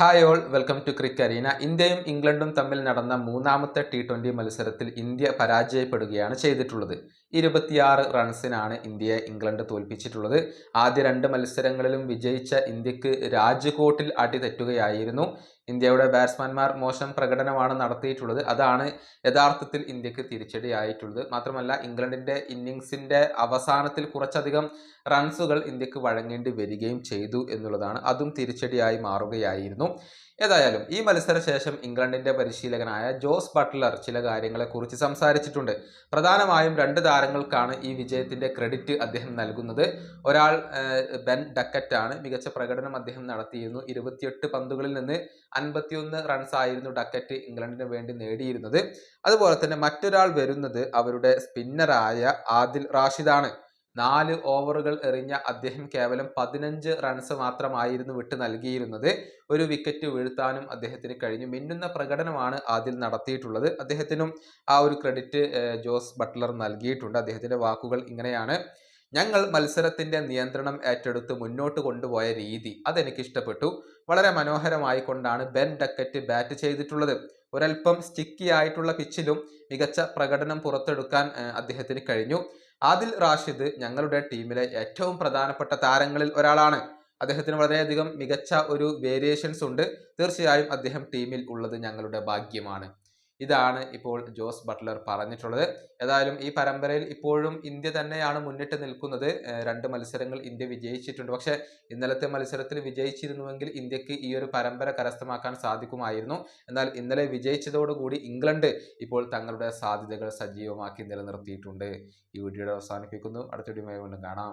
Hi all welcome to crick arena ഇന്ത്യയും ഇംഗ്ലണ്ടും തമ്മിൽ നടന്ന മൂന്നാമത്തെ ടി ട്വന്റി മത്സരത്തിൽ ഇന്ത്യ പരാജയപ്പെടുകയാണ് ചെയ്തിട്ടുള്ളത്. ഇരുപത്തിയാറ് റൺസിനാണ് ഇന്ത്യയെ ഇംഗ്ലണ്ട് തോൽപ്പിച്ചിട്ടുള്ളത്. ആദ്യ രണ്ട് മത്സരങ്ങളിലും വിജയിച്ച ഇന്ത്യയ്ക്ക് രാജ്കോട്ടിൽ അടി തെറ്റുകയായിരുന്നു. ഇന്ത്യയുടെ ബാറ്റ്സ്മാൻമാർ മോശം പ്രകടനമാണ് നടത്തിയിട്ടുള്ളത്. അതാണ് യഥാർത്ഥത്തിൽ ഇന്ത്യയ്ക്ക് തിരിച്ചടിയായിട്ടുള്ളത്. മാത്രമല്ല ഇംഗ്ലണ്ടിന്റെ ഇന്നിങ്സിന്റെ അവസാനത്തിൽ കുറച്ചധികം റൺസുകൾ ഇന്ത്യയ്ക്ക് വഴങ്ങേണ്ടി വരികയും ചെയ്തു എന്നുള്ളതാണ്. അതും തിരിച്ചടിയായി മാറുകയായിരുന്നു. ഏതായാലും ഈ മത്സരശേഷം ഇംഗ്ലണ്ടിന്റെ പരിശീലകനായ ജോസ് ബട്ട്ലർ ചില കാര്യങ്ങളെക്കുറിച്ച് സംസാരിച്ചിട്ടുണ്ട്. പ്രധാനമായും രണ്ട് താരങ്ങൾക്കാണ് ഈ വിജയത്തിന്റെ ക്രെഡിറ്റ് അദ്ദേഹം നൽകുന്നത്. ഒരാൾ ബെൻ ഡക്കറ്റ് ആണ് മികച്ച പ്രകടനം അദ്ദേഹം നടത്തിയിരുന്നു. ഇരുപത്തിയെട്ട് പന്തുകളിൽ നിന്ന് അൻപത്തിയൊന്ന് റൺസ് ആയിരുന്നു ഡക്കറ്റ് ഇംഗ്ലണ്ടിന് വേണ്ടി നേടിയിരുന്നത്. അതുപോലെ തന്നെ മറ്റൊരാൾ വരുന്നത് അവരുടെ സ്പിന്നറായ ആദിൽ റാഷിദാണ്. നാല് ഓവറുകൾ എറിഞ്ഞ അദ്ദേഹം കേവലം പതിനഞ്ച് റൺസ് മാത്രമായിരുന്നു വിട്ടു നൽകിയിരുന്നത്. ഒരു വിക്കറ്റ് വീഴ്ത്താനും അദ്ദേഹത്തിന് കഴിഞ്ഞു. മിന്നുന്ന പ്രകടനമാണ് ആദ്യം നടത്തിയിട്ടുള്ളത്. അദ്ദേഹത്തിനും ആ ഒരു ക്രെഡിറ്റ് ജോസ് ബട്ട്ലർ നൽകിയിട്ടുണ്ട്. അദ്ദേഹത്തിന്റെ വാക്കുകൾ ഇങ്ങനെയാണ്. ഞങ്ങൾ മത്സരത്തിന്റെ നിയന്ത്രണം ഏറ്റെടുത്ത് മുന്നോട്ട് കൊണ്ടുപോയ രീതി അതെനിക്ക് ഇഷ്ടപ്പെട്ടു വളരെ മനോഹരമായി കൊണ്ടാണ് ബെൻ ഡക്കറ്റ് ബാറ്റ് ചെയ്തിട്ടുള്ളത്. ഒരൽപ്പം സ്റ്റിക്കി ആയിട്ടുള്ള പിച്ചിലും മികച്ച പ്രകടനം പുറത്തെടുക്കാൻ അദ്ദേഹത്തിന് കഴിഞ്ഞു. ആദിൽ റാഷിദ് ഞങ്ങളുടെ ടീമിലെ ഏറ്റവും പ്രധാനപ്പെട്ട താരങ്ങളിൽ ഒരാളാണ്. അദ്ദേഹത്തിന് വളരെയധികം മികച്ച ഒരു വേരിയേഷൻസ് ഉണ്ട്. തീർച്ചയായും അദ്ദേഹം ടീമിൽ ഉള്ളത് ഞങ്ങളുടെ ഭാഗ്യമാണ്. ഇതാണ് ഇപ്പോൾ ജോസ് ബട്ട്ലർ പറഞ്ഞിട്ടുള്ളത്. ഏതായാലും ഈ പരമ്പരയിൽ ഇപ്പോഴും ഇന്ത്യ തന്നെയാണ് മുന്നിട്ട് നിൽക്കുന്നത്. രണ്ട് മത്സരങ്ങൾ ഇന്ത്യ വിജയിച്ചിട്ടുണ്ട്. പക്ഷേ ഇന്നലത്തെ മത്സരത്തിൽ വിജയിച്ചിരുന്നുവെങ്കിൽ ഇന്ത്യയ്ക്ക് ഈ ഒരു പരമ്പര കരസ്ഥമാക്കാൻ സാധിക്കുമായിരുന്നു. എന്നാൽ ഇന്നലെ വിജയിച്ചതോടുകൂടി ഇംഗ്ലണ്ട് ഇപ്പോൾ തങ്ങളുടെ സാധ്യതകൾ സജീവമാക്കി നിലനിർത്തിയിട്ടുണ്ട്. ഈ വീഡിയോയുടെ അവസാനിപ്പിക്കുന്നു. അടുത്ത വീഡിയോ വീണ്ടും കാണാം.